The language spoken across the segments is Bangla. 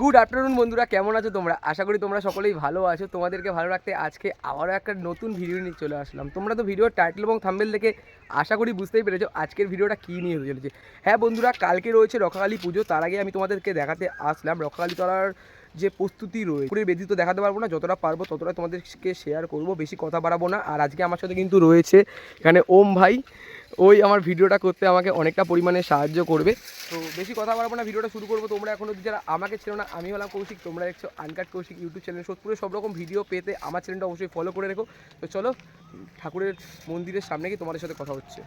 গুড আফটারনুন বন্ধুরা। কেমন আছো তোমরা? আশা করি তোমরা সকলেই ভালো আছো। তোমাদেরকে ভালো রাখতে আজকে আবারও একটা নতুন ভিডিও নিয়ে চলে আসলাম। তোমরা তো ভিডিওর টাইটেল এবং থাম্বেল দেখে আশা করি বুঝতেই পেরেছ আজকের ভিডিওটা কী নিয়ে চলেছে। হ্যাঁ বন্ধুরা, কালকে রয়েছে রক্ষাকালী পুজো। তার আগে আমি তোমাদেরকে দেখাতে আসলাম। রক্ষাকালী তলার যে প্রস্তুতি রয়েছে পুরো বেদি তো দেখাতে পারব না। যতটা পারব ততটা তোমাদেরকে শেয়ার করব। বেশি কথা বাড়াবো না। আর আজকে আমার সাথে কিন্তু রয়েছে এখানে ওম ভাই। ওই আমার ভিডিওটা করতে আমাকে অনেকটা পরিমাণে সাহায্য করবে। তো বেশি কথা বলব না, ভিডিওটা শুরু করব। তোমরা এখন যারা আমাকে ছিল না, আমি হলাম কৌশিক। তোমরা দেখছ আনকাট কৌশিক ইউটিউব চ্যানেল। সোদপুরে সব রকম ভিডিও পেতে আমার চ্যানেলটা অবশ্যই ফলো করে রেখো। তো চলো, ঠাকুরের মন্দিরের সামনে গিয়ে তোমাদের সাথে কথা হচ্ছে।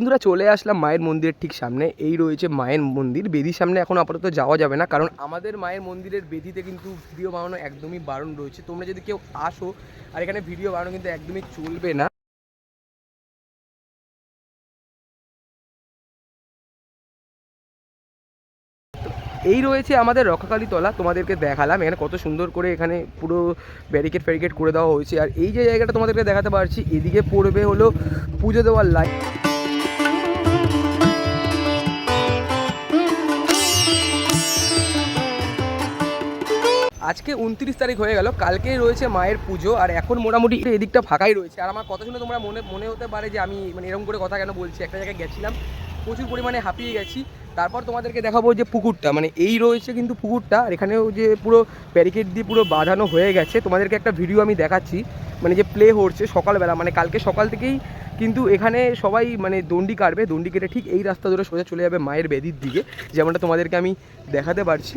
বন্ধুরা চলে আসলাম মায়ের মন্দিরের ঠিক সামনে। এই রয়েছে মায়ের মন্দির। বেদির সামনে এখন আপাতত যাওয়া যাবে না, কারণ আমাদের মায়ের মন্দিরের বেদিতে কিন্তু ভিডিও বানানো একদমই বারণ রয়েছে। তোমরা যদি কেউ আসো, আর এখানে ভিডিও বানানো কিন্তু একদমই চলবে না। এই রয়েছে আমাদের রক্ষাকালী তলা, তোমাদেরকে দেখালাম। এখানে কত সুন্দর করে এখানে পুরো ব্যারিকেড ফ্যারিকেড করে দেওয়া হয়েছে। আর এই যে জায়গাটা তোমাদেরকে দেখাতে পারছি, এদিকে পড়বে হলো পুজো দেওয়ার লাইন আজকে উনত্রিশ তারিখ হয়ে গেল, কালকেই রয়েছে মায়ের পুজো আর এখন মোটামুটি এদিকটা ফাঁকাই রয়েছে। আর আমার কথা শুনে তোমরা মনে মনে হতে পারে যে আমি মানে এরকম করে কথা কেন বলছি? একটা জায়গায় গেছিলাম, প্রচুর পরিমাণে হাঁপিয়ে গেছি। তারপর তোমাদেরকে দেখাবো যে পুকুরটা মানে এই রয়েছে কিন্তু পুকুরটা, আর এখানেও যে পুরো ব্যারিকেড দিয়ে পুরো বাঁধানো হয়ে গেছে। তোমাদেরকে একটা ভিডিও আমি দেখাচ্ছি মানে যে প্লে হচ্ছে সকালবেলা মানে কালকে সকাল থেকেই কিন্তু এখানে সবাই মানে দণ্ডি কাটবে, দণ্ডি কেটে ঠিক এই রাস্তা ধরে সোজা চলে যাবে মায়ের বেদির দিকে, যেমনটা তোমাদেরকে আমি দেখাতে পারছি।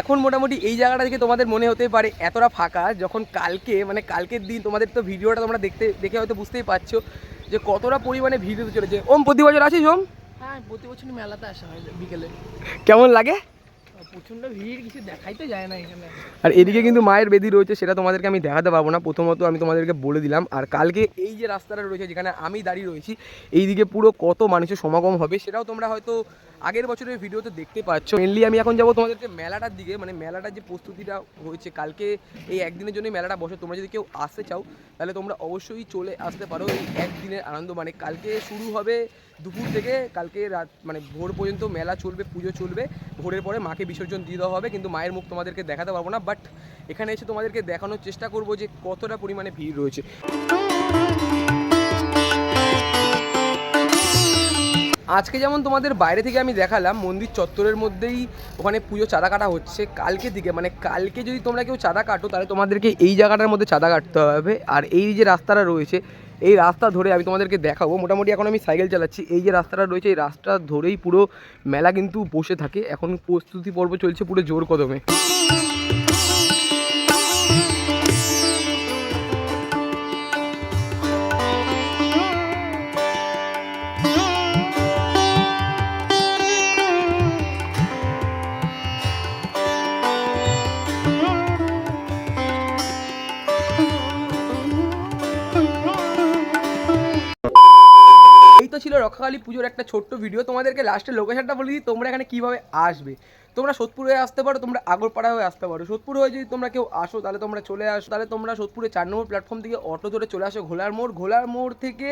এখন মোটামুটি এই জায়গাটা থেকে তোমাদের মনে হতে পারে এতটা ফাঁকা যখন কালকে মানে কালকের দিন তোমাদের তো ভিডিওটা তোমরা দেখতে দেখে হয়তো বুঝতেই পারছ যে কতটা পরিমাণে ভিড় হতে চলেছে। ওম প্রতি বছর আসিস ওম? হ্যাঁ প্রতি বছর মেলাতে আসা হয় বিকেলে। কেমন লাগে? প্রচণ্ড ভিড় কিছু দেখাই তো যায় না এখানে। আর এদিকে কিন্তু মায়ের বেদি রয়েছে সেটা তোমাদেরকে আমি দেখাতে পারব না। প্রথমত আমি তোমাদেরকে বলে দিলাম আর কালকে এই যে রাস্তাটা রয়েছে যেখানে আমি দাঁড়িয়ে রয়েছি এইদিকে পুরো কত মানুষের সমাগম হবে সেটাও তোমরা হয়তো আগের বছরের ভিডিওতে দেখতে পাচ্ছ মেনলি আমি এখন যাব তোমাদেরকে মেলাটার দিকে মানে মেলাটার যে প্রস্তুতিটা হয়েছে, কালকে এই একদিনের জন্যই মেলাটা বসে, তোমরা যদি কেউ আসতে চাও, তাহলে তোমরা অবশ্যই চলে আসতে পারো এই একদিনের আনন্দ মানে কালকে শুরু হবে দুপুর থেকে, কালকে রাত মানে ভোর পর্যন্ত মেলা চলবে, পুজো চলবে, ভোরের পরে মাকে বিসর্জন দিয়ে দেওয়া হবে, কিন্তু মায়ের মুখ তোমাদেরকে দেখাতে পারব না বাট এখানে এসে তোমাদেরকে দেখানোর চেষ্টা করব যে কতটা পরিমাণে ভিড় রয়েছে। আজকে যেমন তোমাদের বাইরে থেকে আমি দেখালাম, মন্দির চত্বরের মধ্যেই ওখানে পুজো চাঁদা কাটা হচ্ছে, কালকে দিকে মানে কালকে যদি তোমরা কেউ চাঁদা কাটো, তাহলে তোমাদেরকে এই জায়গাটার মধ্যে চাঁদা কাটতে হবে। আর এই যে রাস্তাটা রয়েছে, এই রাস্তা ধরে আমি তোমাদেরকে দেখাবো। মোটামুটি এখন আমি সাইকেল চালাচ্ছি। এই যে রাস্তাটা রয়েছে, এই রাস্তা ধরেই পুরো মেলা কিন্তু বসে থাকে। এখন প্রস্তুতি পর্ব চলছে পুরো জোর কদমে। ছিল রক্ষাকালী পুজোর একটা ছোট্ট ভিডিও তোমাদেরকে লাস্টের লোকেশনটা বলে দিই, তোমরা এখানে কীভাবে আসবে। তোমরা সোদপুর হয়ে আসতে পারো, তোমরা আগরপাড়া হয়ে আসতে পারো। সোদপুর হয়ে যদি তোমরা কেউ আসো, তাহলে তোমরা চলে আসো। তাহলে তোমরা সোদপুরে চার নম্বর প্ল্যাটফর্ম থেকে অটো ধরে চলে আসো ঘোলার মোড়। ঘোলার মোড় থেকে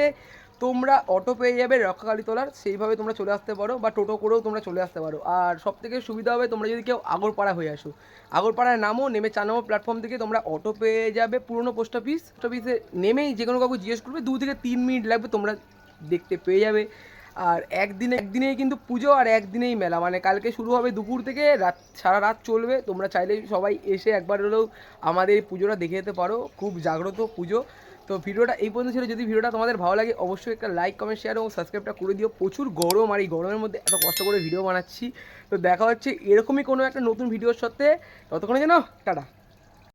তোমরা অটো পেয়ে যাবে রক্ষাকালী তোলার। সেইভাবে তোমরা চলে আসতে পারো বা টোটো করেও তোমরা চলে আসতে পারো। আর সব থেকে সুবিধা হবে, তোমরা যদি কেউ আগরপাড়া হয়ে আসো। আগরপাড়ায় নামো নেমে চার নম্বর প্ল্যাটফর্ম থেকে তোমরা অটো পেয়ে যাবে। পুরনো পোস্ট অফিস পোস্ট অফিসে নেমেই যে কোনো কাউকে জিজ্ঞেস করবে, দু থেকে তিন মিনিট লাগবে তোমরা দেখতে পেয়ে যাবে। আর একদিনে একদিনেই কিন্তু পুজো আর একদিনেই মেলা। মানে কালকে শুরু হবে দুপুর থেকে, রাত সারা রাত চলবে। তোমরা চাইলে সবাই এসে একবার হলেও আমাদের এই পুজোটা দেখে যেতে পারো। খুব জাগ্রত পুজো। তো ভিডিওটা এই পর্যন্ত ছিল। যদি ভিডিওটা তোমাদের ভালো লাগে, অবশ্যই একটা লাইক কমেন্ট শেয়ার এবং সাবস্ক্রাইবটা করে দিও। প্রচুর গরম আর এই গরমের মধ্যে এত কষ্ট করে ভিডিও বানাচ্ছি। তো দেখা হচ্ছে এরকমই কোনো একটা নতুন ভিডিওর সাথে। ততক্ষণে যেন টাটা।